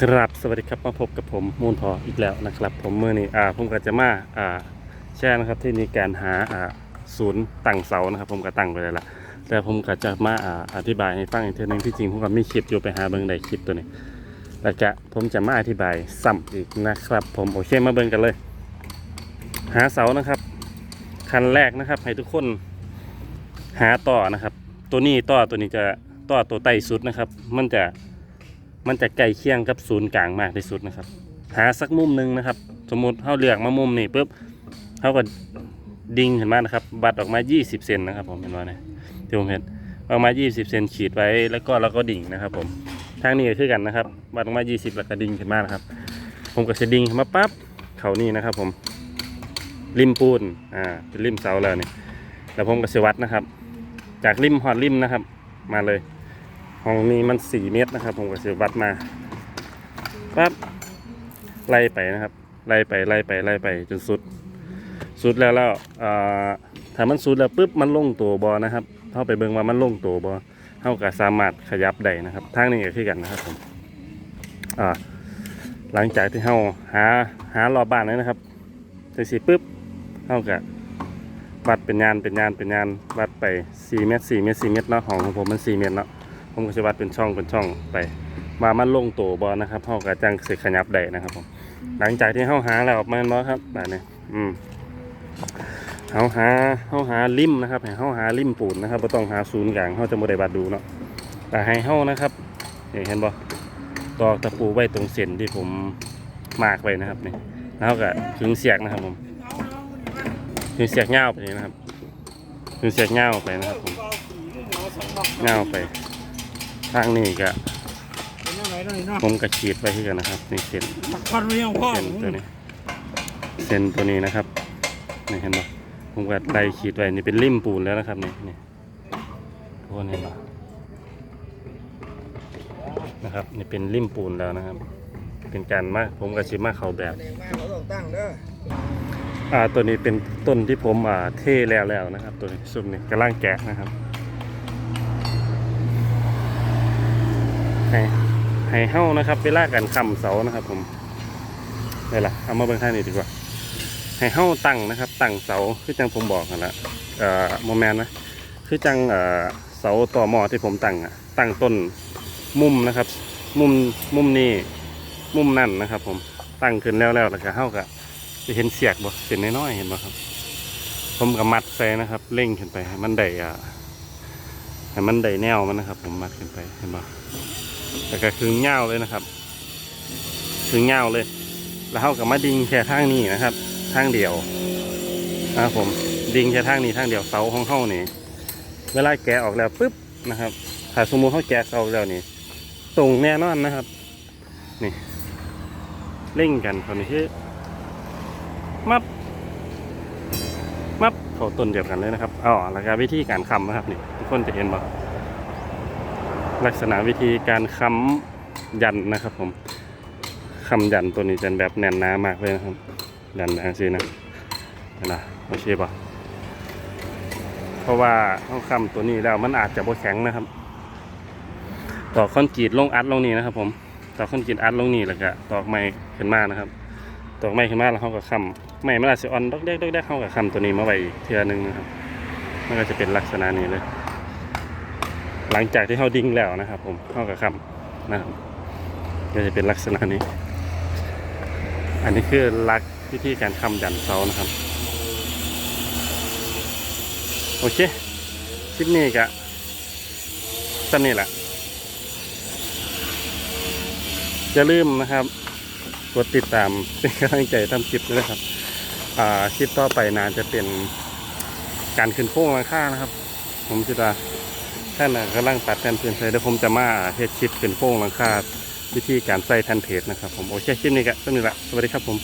ครับสวัสดีครับมาพบกับผมมูลพออีกแล้วนะครับ ผมมือนี้อ่าผมก็จะมาอ่าแชร์นะครับที่มีการหาอ่าศูนย์ตั้งเสานะครับ ผมก็ตั้งไปแล้วล่ะแต่ผมก็จะมาอ่าอธิบายให้ฟังอีกทีนึงที่จริงผมก็ไมีคลิปอยู่ไปหาเบิ่งได้คลิปตัวนี้แล้วก็ผมจะมาอธิบายซ้ำอีกนะครับ ผมโอเคมาเบิ่งกันเลย หาเสานะครับ คันแรกนะครับ ให้ทุกคนหาต่อนะครับ ตัวนี้ต่อตัวนี้จะต่อตัวใต้สุดนะครับ มันจะ มันจะใกล้เคียงกับศูนย์กลางมากที่สุดนะครับ หาสักมุมหนึ่งนะครับ สมมุติเขาเลือกมามุมนี้ปุ๊บเขาก็ดิ่งเห็นไหมนะครับ บัดออกมา 20 เซนนะครับ ผมเห็นว่าเนี่ยที่ผมเห็นออกมา 20 เซนขีดไว้แล้วก็เราก็ดิ่งนะครับ ผมทางนี้ก็คือกันนะครับ บัดออกมา 20 แล้วก็ดิ่งขึ้นมานะครับ ผมก็จะดิ่งขึ้นมาปั๊บเขานี่นะครับ ผมริมปูนอ่าเป็นริมเสาแล้วนี่แล้วผมก็จะวัดนะครับ จากริมหอดริมนะครับ มาเลย ห้องนี้มันสี่เมตรนะครับ ผมก็สือวัดมาปั๊บไล่ไปนะครับไล่ไปไล่ไปไล่ไปจนสุด สุดแล้วแล้วถ้ามันสุดแล้วปุ๊บมันลงตัวบอนะครับเข้าไปเบิ่งว่ามันลงตัวบอเท่ากับสามารถขยับได้นะครับทางนี้ก็คือกันนะครับผมหลังจากที่เฮาหาหารอบบ้านเลยนะครับจังสีปุ๊บเท่ากับวัดเป็นยานเป็นยานเป็นยานวัดไป4เมตร4เมตร4เมตรเนาะห้องของผมมัน4เมตรเนาะ ผมก็จะวัดเป็นช่องเป็นช่องไปมามันลงตัวบอนะครับเฮากระจังสิขยับได้นะครับผมหลังจากที่เฮาหาแล้วออกมาแล้วครับแบบนี้อืมเฮาหาเฮาหาริมนะครับให้เฮาหาริมปูนนะครับบ่ต้องหาศูนย์กลางเฮาจะบ่ได้วัดดูเนาะแต่ให้เฮานะครับนี่เห็นบ่ตอกตะปูไว้ตรงเส้นที่ผมมาร์กไว้นะครับนี่แล้วก็ขึงเสียกนะครับผมขึงเสียกยาวไปนี่นะครับขึงเสียกยาวไปนะครับผมยาวไป ทางนี้ก็เป็นอะไรหน่อยเนาะผมก็ขีดไปที่กันนะครับนี่เส้นปักควันไว้ยังพ่อเส้นตัวนี้เส้นตัวนี้นะครับนี่เห็นปะผมก็ไล่ขีดไว้นี่เป็นริมปูนแล้วนะครับนี่นี่ทุกคนเห็นปะนะครับนี่เป็นริมปูนแล้วนะครับ เป็นการมาผมกับชิมาเขาแบบแดงมากเราต้องตั้งเด้ออ่าตัวนี้เป็นต้นที่ผมอ่าเทแล้วแล้วนะครับ ตัวนี้ซุปนี่กำลังแกะนะครับ ให้ให้เฮ้านะครับเวลาการค้ำเสานะครับ ผมนี่แหละเอามาเบิ่งท่างนี้ดีกว่า ให้เฮ้าตั้งนะครับ ตั้งเสาคือจังผมบอกกันละเอ่อโมแมนนะคือจังเอ่อเสาต่อหม้อที่ผมตั้งอะตั้งต้นมุมนะครับ มุมมุมนี้มุมนั่นนะครับ ผมตั้งขึ้นแล้วแล้วแล้วก็เฮ้ากับจะเห็นเสียกบ่เส้นน้อยๆเห็นบ่ครับ ผมกับมัดใส่นะครับเร่งขึ้นไปให้มันได้อ่าให้มันได้แนวมันนะครับ ผมมัดขึ้นไปเห็นบ่ แล้วก็คึงเงาเลยนะครับคึงเงาเลย แล้วเขากับมาดิงแค่ทางนี้นะครับทางเดียวนะครับผมดิงแค่ทางนี้ทางเดียวเสาของเขานี่เวลาแกะออกแล้วปุ๊บนะครับถ้าสมมุติเขาแกะเสาแล้วนี่ตรงแน่นอนนะครับ นี่เร่งกันตอนนี้คือมับมับเขาต้นเดียวกันเลยนะครับอ๋อแล้วก็วิธีการคำนะครับนี่ทุกคนจะเห็นบ่ ลักษณะวิธีการค้ำยันนะครับผมค้ำยันตัวนี้จะแบบแน่นหนามากเลยนะครับ ยันแบบนี้นะเห็นนะโอเคป่ะเพราะว่าเขาค้ำตัวนี้แล้วมันอาจจะบ่แข็งนะครับ ต่อคอนกรีตลงอัดลงนี่นะครับ ผมต่อคอนกรีตอัดลงนี่แล้วก็ตอกไม้ขึ้นมานะครับตอกไม้ขึ้นมาแล้วเขาก็ค้ำไม้มันอาจจะอ่อนดอกเด็กดอกเด็กเขาก็ค้ำตัวนี้มาไว้อีกเทือนึงนะครับมันก็จะเป็นลักษณะนี้เลย หลังจากที่เขาดิ้งแล้วนะครับ ผมเข้าก็ค้ำนะครับก็จะเป็นลักษณะนี้ อันนี้คือลักวิธีการคำยันเสานะครับ โอเคคลิปนี้ก็สั้นนี่แหละอย่าลืมนะครับกดติดตามเป็นกำลังใจทำคลิปด้วยนะครับคลิปต่อไปนานจะเป็นการขึ้นโค้งราคานะครับ ผมจะ ท่านกำลังตัดแทนเพื่อนใส่เดี๋ยวผมจะมาเฮ็ดคลิปเป็นโป้งลังคาวิธีการใส่แทนเพจนะครับผมโอเคคลิปนี้ก็ต้นนี้ละสวัสดีครับผม